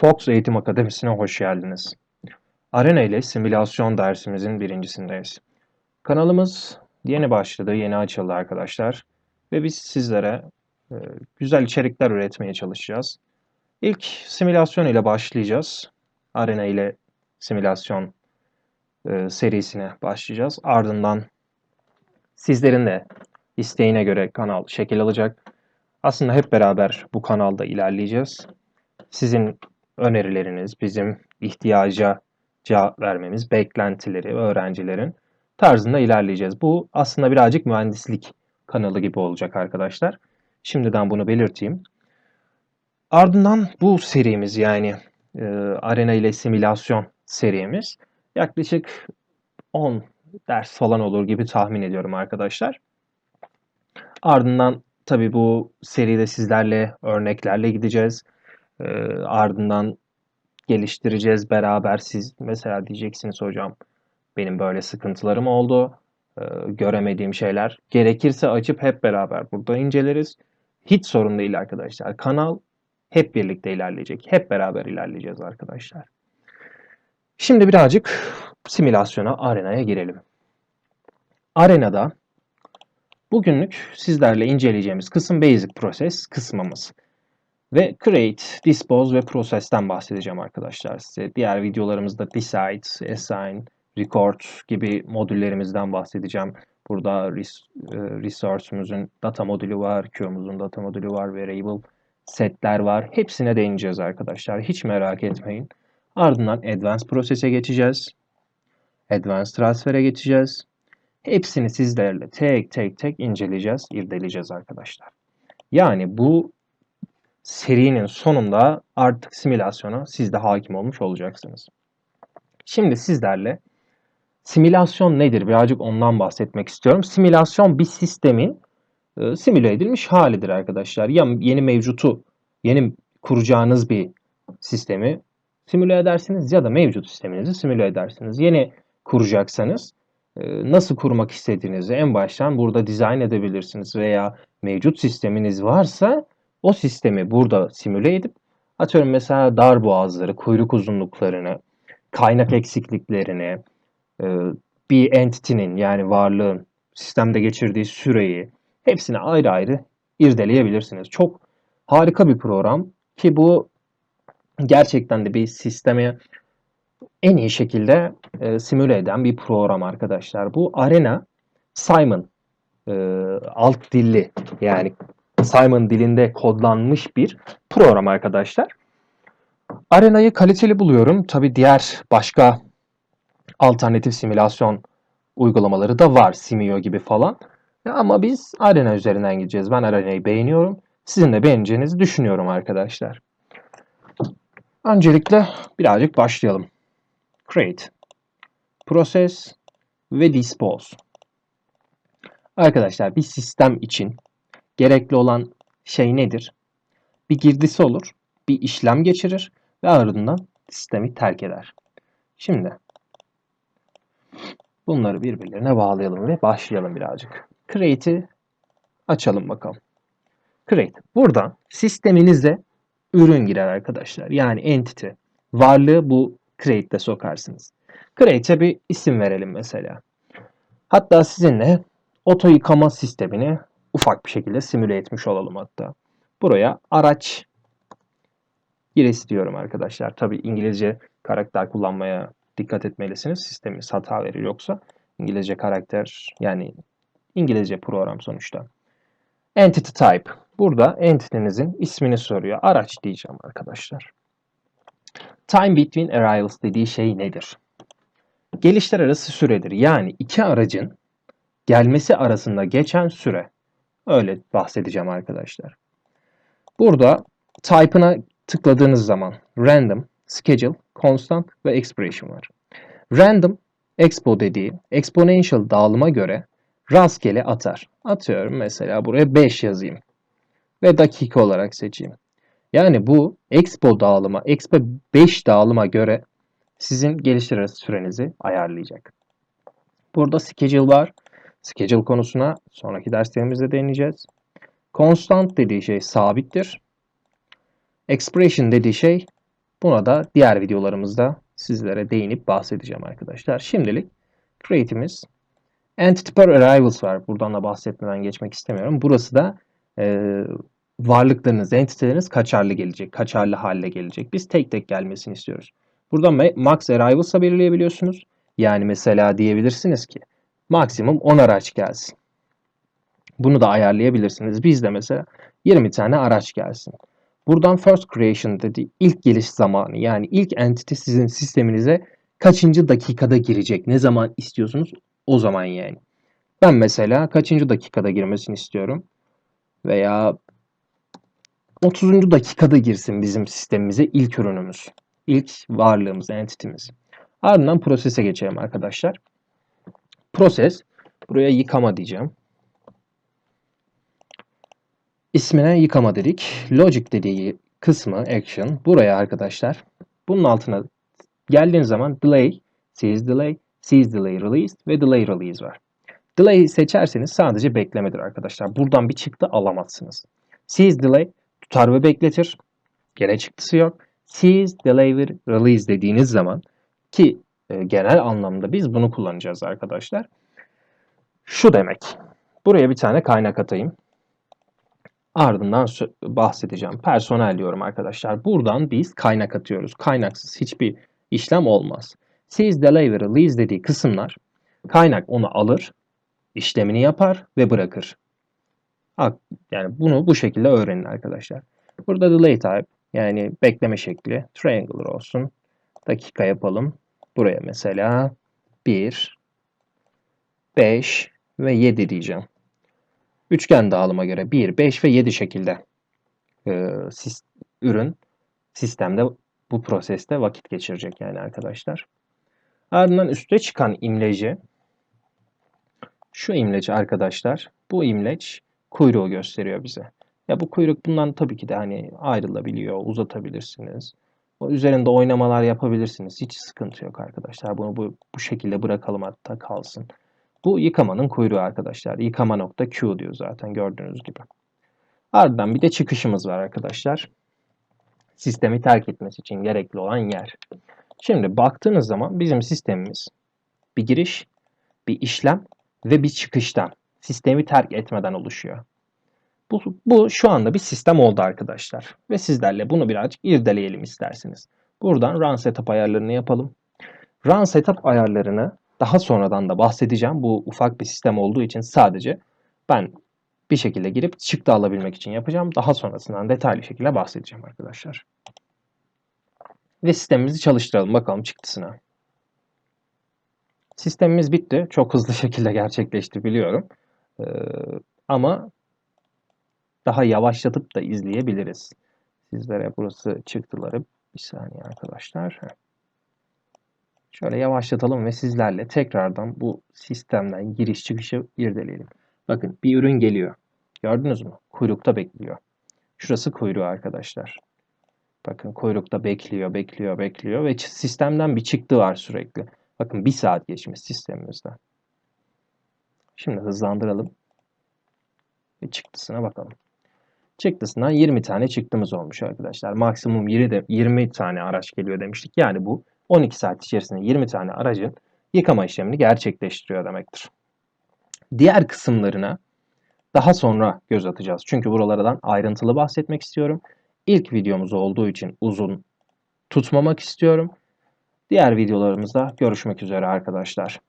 Fox Eğitim Akademisi'ne hoş geldiniz. Arena ile simülasyon dersimizin birincisindeyiz. Kanalımız yeni başladı, yeni açıldı arkadaşlar. Ve biz sizlere e, güzel içerikler üretmeye çalışacağız. İlk simülasyon ile başlayacağız. Arena ile simülasyon e, serisine başlayacağız. Ardından sizlerin de isteğine göre kanal şekil alacak. Aslında hep beraber bu kanalda ilerleyeceğiz. Sizin önerileriniz, bizim ihtiyaca cevap vermemiz, beklentileri öğrencilerin tarzında ilerleyeceğiz. Bu aslında birazcık mühendislik kanalı gibi olacak arkadaşlar. Şimdiden bunu belirteyim. Ardından bu serimiz yani e, arena ile simülasyon serimiz yaklaşık 10 ders falan olur gibi tahmin ediyorum arkadaşlar. Ardından tabii bu seride sizlerle örneklerle gideceğiz. E, ardından geliştireceğiz beraber. Siz mesela diyeceksiniz hocam benim böyle sıkıntılarım oldu. E, göremediğim şeyler. Gerekirse açıp hep beraber burada inceleriz. Hiç sorun değil arkadaşlar. Kanal hep birlikte ilerleyecek. Hep beraber ilerleyeceğiz arkadaşlar. Şimdi birazcık simülasyona, arenaya girelim. Arenada bugünlük sizlerle inceleyeceğimiz kısım Basic Process kısmımız. Ve Create, Dispose ve Process'ten bahsedeceğim arkadaşlar size. Diğer videolarımızda Decide, Assign, Record gibi modüllerimizden bahsedeceğim. Burada Resource'umuzun data modülü var, Queue'muzun data modülü var, Variable setler var. Hepsine değineceğiz arkadaşlar. Hiç merak etmeyin. Ardından Advanced Process'e geçeceğiz. Advanced Transfer'e geçeceğiz. Hepsini sizlerle tek tek tek inceleyeceğiz, irdeleyeceğiz arkadaşlar. Yani bu serinin sonunda artık simülasyona siz de hakim olmuş olacaksınız. Şimdi sizlerle simülasyon nedir? Birazcık ondan bahsetmek istiyorum. Simülasyon bir sistemin e, simüle edilmiş halidir arkadaşlar. Ya yeni mevcutu, yeni kuracağınız bir sistemi simüle edersiniz ya da mevcut sisteminizi simüle edersiniz. Yeni kuracaksanız e, nasıl kurmak istediğinizi en baştan burada dizayn edebilirsiniz veya mevcut sisteminiz varsa o sistemi burada simüle edip atıyorum mesela dar boğazları, kuyruk uzunluklarını, kaynak eksikliklerini, e, bir entity'nin yani varlığın sistemde geçirdiği süreyi hepsini ayrı ayrı irdeleyebilirsiniz. Çok harika bir program ki bu gerçekten de bir sisteme en iyi şekilde e, simüle eden bir program arkadaşlar. Bu Arena Simon e, alt dilli yani Simon dilinde kodlanmış bir program arkadaşlar. Arena'yı kaliteli buluyorum. Tabi diğer başka alternatif simülasyon uygulamaları da var. Simio gibi falan. Ama biz Arena üzerinden gideceğiz. Ben Arena'yı beğeniyorum. Sizin de beğeneceğinizi düşünüyorum arkadaşlar. Öncelikle birazcık başlayalım. Create, Process ve Dispose. Arkadaşlar bir sistem için gerekli olan şey nedir? Bir girdisi olur, bir işlem geçirir ve ardından sistemi terk eder. Şimdi bunları birbirlerine bağlayalım ve başlayalım birazcık. Create'i açalım bakalım. Create. Burada sisteminize ürün girer arkadaşlar. Yani entity. Varlığı bu create'de sokarsınız. Create'e bir isim verelim mesela. Hatta sizinle oto yıkama sistemini ufak bir şekilde simüle etmiş olalım hatta. Buraya araç giresi diyorum arkadaşlar. Tabi İngilizce karakter kullanmaya dikkat etmelisiniz. Sisteminiz hata verir yoksa İngilizce karakter yani İngilizce program sonuçta. Entity type. Burada entity'nizin ismini soruyor. Araç diyeceğim arkadaşlar. Time between arrivals dediği şey nedir? Gelişler arası süredir. Yani iki aracın gelmesi arasında geçen süre. Öyle bahsedeceğim arkadaşlar. Burada type'ına tıkladığınız zaman random, schedule, constant ve expiration var. Random, expo dediği exponential dağılıma göre rastgele atar. Atıyorum mesela buraya 5 yazayım. Ve dakika olarak seçeyim. Yani bu expo dağılıma, expo 5 dağılıma göre sizin geliştir sürenizi ayarlayacak. Burada schedule var. Schedule konusuna sonraki derslerimizde değineceğiz. Constant dediği şey sabittir. Expression dediği şey Buna da diğer videolarımızda sizlere değinip bahsedeceğim arkadaşlar. Şimdilik create'imiz entity per arrivals var. Buradan da bahsetmeden geçmek istemiyorum. Burası da e, varlıklarınız, entiteleriniz kaçarlı gelecek. Kaçarlı hale gelecek. Biz tek tek gelmesini istiyoruz. Burada max arrivals'a belirleyebiliyorsunuz. Yani mesela diyebilirsiniz ki maksimum 10 araç gelsin. Bunu da ayarlayabilirsiniz. Bizde mesela 20 tane araç gelsin. Buradan first creation dedi ilk geliş zamanı yani ilk entity sizin sisteminize kaçıncı dakikada girecek? Ne zaman istiyorsunuz? O zaman yani. Ben mesela kaçıncı dakikada girmesini istiyorum? Veya 30. dakikada girsin bizim sistemimize ilk ürünümüz. İlk varlığımız, entity'miz. Ardından prosese geçelim arkadaşlar. Proses, buraya yıkama diyeceğim. İsmine yıkama dedik. Logic dediği kısmı action buraya arkadaşlar. Bunun altına geldiğin zaman delay, seize delay, seize delay release ve delay release var. Delay seçerseniz sadece beklemedir arkadaşlar. Buradan bir çıktı alamazsınız. Seize delay tutar ve bekletir. Gene çıktısı yok. Seize delay ve release dediğiniz zaman ki e, genel anlamda biz bunu kullanacağız arkadaşlar. Şu demek. Buraya bir tane kaynak atayım. Ardından bahsedeceğim. Personel diyorum arkadaşlar. Buradan biz kaynak atıyoruz. Kaynaksız hiçbir işlem olmaz. Seize, delay ve release dediği kısımlar kaynak onu alır, işlemini yapar ve bırakır. Yani bunu bu şekilde öğrenin arkadaşlar. Burada delay type yani bekleme şekli triangular olsun. Dakika yapalım. Buraya mesela 1, 5 ve 7 diyeceğim. Üçgen dağılıma göre 1, 5 ve 7 şekilde e, sis, ürün sistemde bu proseste vakit geçirecek yani arkadaşlar. Ardından üste çıkan imleci şu imleç arkadaşlar bu imleç kuyruğu gösteriyor bize. Ya bu kuyruk bundan tabii ki de hani ayrılabiliyor, uzatabilirsiniz. Üzerinde oynamalar yapabilirsiniz. Hiç sıkıntı yok arkadaşlar. Bunu bu, bu şekilde bırakalım hatta kalsın. Bu yıkamanın kuyruğu arkadaşlar. Yıkama nokta Q diyor zaten gördüğünüz gibi. Ardından bir de çıkışımız var arkadaşlar. Sistemi terk etmesi için gerekli olan yer. Şimdi baktığınız zaman bizim sistemimiz bir giriş, bir işlem ve bir çıkıştan sistemi terk etmeden oluşuyor. Bu, bu şu anda bir sistem oldu arkadaşlar. Ve sizlerle bunu birazcık irdeleyelim isterseniz. Buradan run setup ayarlarını yapalım. Run setup ayarlarını daha sonradan da bahsedeceğim. Bu ufak bir sistem olduğu için sadece ben bir şekilde girip çıktı alabilmek için yapacağım. Daha sonrasından detaylı şekilde bahsedeceğim arkadaşlar. Ve sistemimizi çalıştıralım bakalım çıktısına. Sistemimiz bitti. Çok hızlı şekilde gerçekleşti biliyorum. Ee, ama daha yavaşlatıp da izleyebiliriz. Sizlere burası çıktıları bir saniye arkadaşlar. Şöyle yavaşlatalım ve sizlerle tekrardan bu sistemden giriş çıkışı irdeleyelim. Bakın bir ürün geliyor. Gördünüz mü? Kuyrukta bekliyor. Şurası kuyruğu arkadaşlar. Bakın kuyrukta bekliyor, bekliyor, bekliyor ve sistemden bir çıktı var sürekli. Bakın bir saat geçmiş sistemimizden. Şimdi hızlandıralım. Ve çıktısına bakalım. Çıktısından 20 tane çıktımız olmuş arkadaşlar. Maksimum 20, de, 20 tane araç geliyor demiştik. Yani bu 12 saat içerisinde 20 tane aracın yıkama işlemini gerçekleştiriyor demektir. Diğer kısımlarına daha sonra göz atacağız. Çünkü buralardan ayrıntılı bahsetmek istiyorum. İlk videomuz olduğu için uzun tutmamak istiyorum. Diğer videolarımızda görüşmek üzere arkadaşlar.